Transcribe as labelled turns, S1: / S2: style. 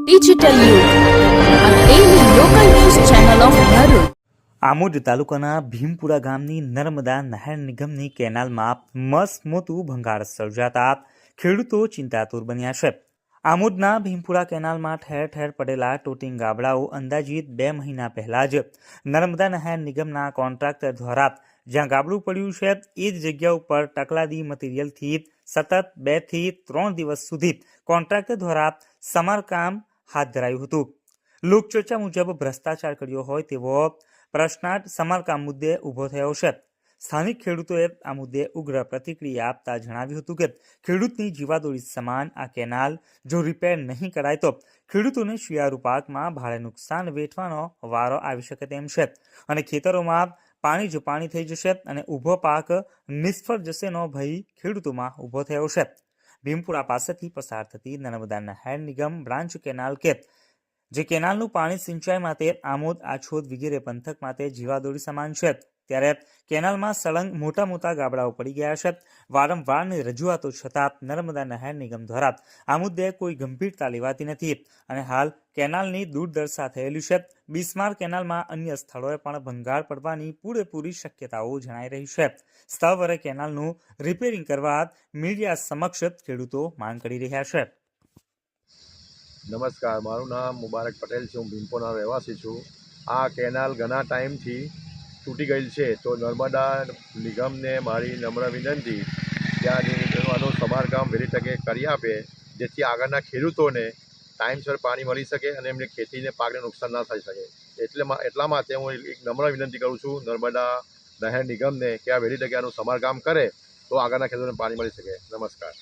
S1: Digital.
S2: Amod તાલુકાના ભીમપુરા ગામની નર્મદા નહેર નિગમની કેનાલમાં મસમોતું ભંગાર સર્જાતા ખેડૂતો ચિંતાતુર બન્યા છે આમોદના ભીમપુરા કેનાલમાં ઠેર ઠેર પડેલા ટોટિંગ ગાબડાઓ અંદાજિત બે મહિના પહેલા જ નર્મદા નહેર નિગમના કોન્ટ્રાક્ટર દ્વારા જ્યાં ગાબડું પડ્યું છે, એ જ જગ્યા ઉપર ટકલાદી મટીરિયલથી સતત બેથી ત્રણ દિવસ સુધી કોન્ટ્રાક્ટર દ્વારા સમારકામ હાથ ધરાયું હતું. લોકચર્ચા મુજબ ભ્રષ્ટાચાર કર્યો હોય તેવો પ્રશ્નાર્થ સમારકામ મુદ્દે ઊભો થયો છે. સ્થાનિક ખેડૂતોએ આ મુદ્દે ઉગ્ર પ્રતિક્રિયા આપતા જણાવ્યું હતું કે ખેડૂતની જીવાદોરી સમાન, આ કેનાલ જો રિપેર નહીં કરાય તો ખેડૂતોને શિયાળુ પાકમાં ભારે નુકસાન વેઠવાનો વારો આવી શકે તેમ છે. અને ખેતરોમાં પાણી જ પાણી થઈ જશે અને ઊભો પાક નિષ્ફળ જશેનો ભય ખેડૂતોમાં ઊભો થયો છે. ભીમપુરા પાસેથી પસાર થતી નર્મદા નહેર નિગમ બ્રાન્ચ કેનાલ કે જે કેનાલનું પાણી સિંચાઈ માટે આમોદ આછોદ વગેરે પંથક માટે જીવાદોરી સમાન છે. ત્યારે કેનાલમાં સળંગ મોટા મોટા ગાબડાઓ પડી ગયા છે. વારંવારની રજૂઆતો છતાં નર્મદા નહેર નિગમ દ્વારા આ મુદ્દે કોઈ ગંભીરતા લેવાતી નથી અને હાલ કેનાલની દુર્દશા થયેલી છે. બિસ્માર કેનાલમાં અન્ય સ્થળોએ પણ ભંગાર પડવાની પૂરેપૂરી શક્યતાઓ જણાઈ રહી છે. સ્થળવરે કેનાલનું રિપેરિંગ કરવા મીડિયા સમક્ષ ખેડૂતો માંગ કરી રહ્યા છે.
S3: નમસ્કાર, મારું નામ મુબારક પટેલ છે. હું ભીમપોના રહેવાસી છું. આ કેનાલ ઘણા ટાઈમથી તૂટી ગયેલ છે. તો નર્મદા નિગમને મારી નમ્ર વિનંતી ત્યાં સમારકામ વહેલી તકે કરી આપે, જેથી આગળના ખેડૂતોને ટાઈમસર પાણી મળી શકે અને એમને ખેતીને પાકને નુકસાન ના થઈ શકે. એટલે એટલા માટે હું એક નમ્ર વિનંતી કરું છું નર્મદા નહેર નિગમને કે આ વહેલી તકે આનું સમારકામ કરે તો આગળના ખેડૂતોને પાણી મળી શકે. નમસ્કાર.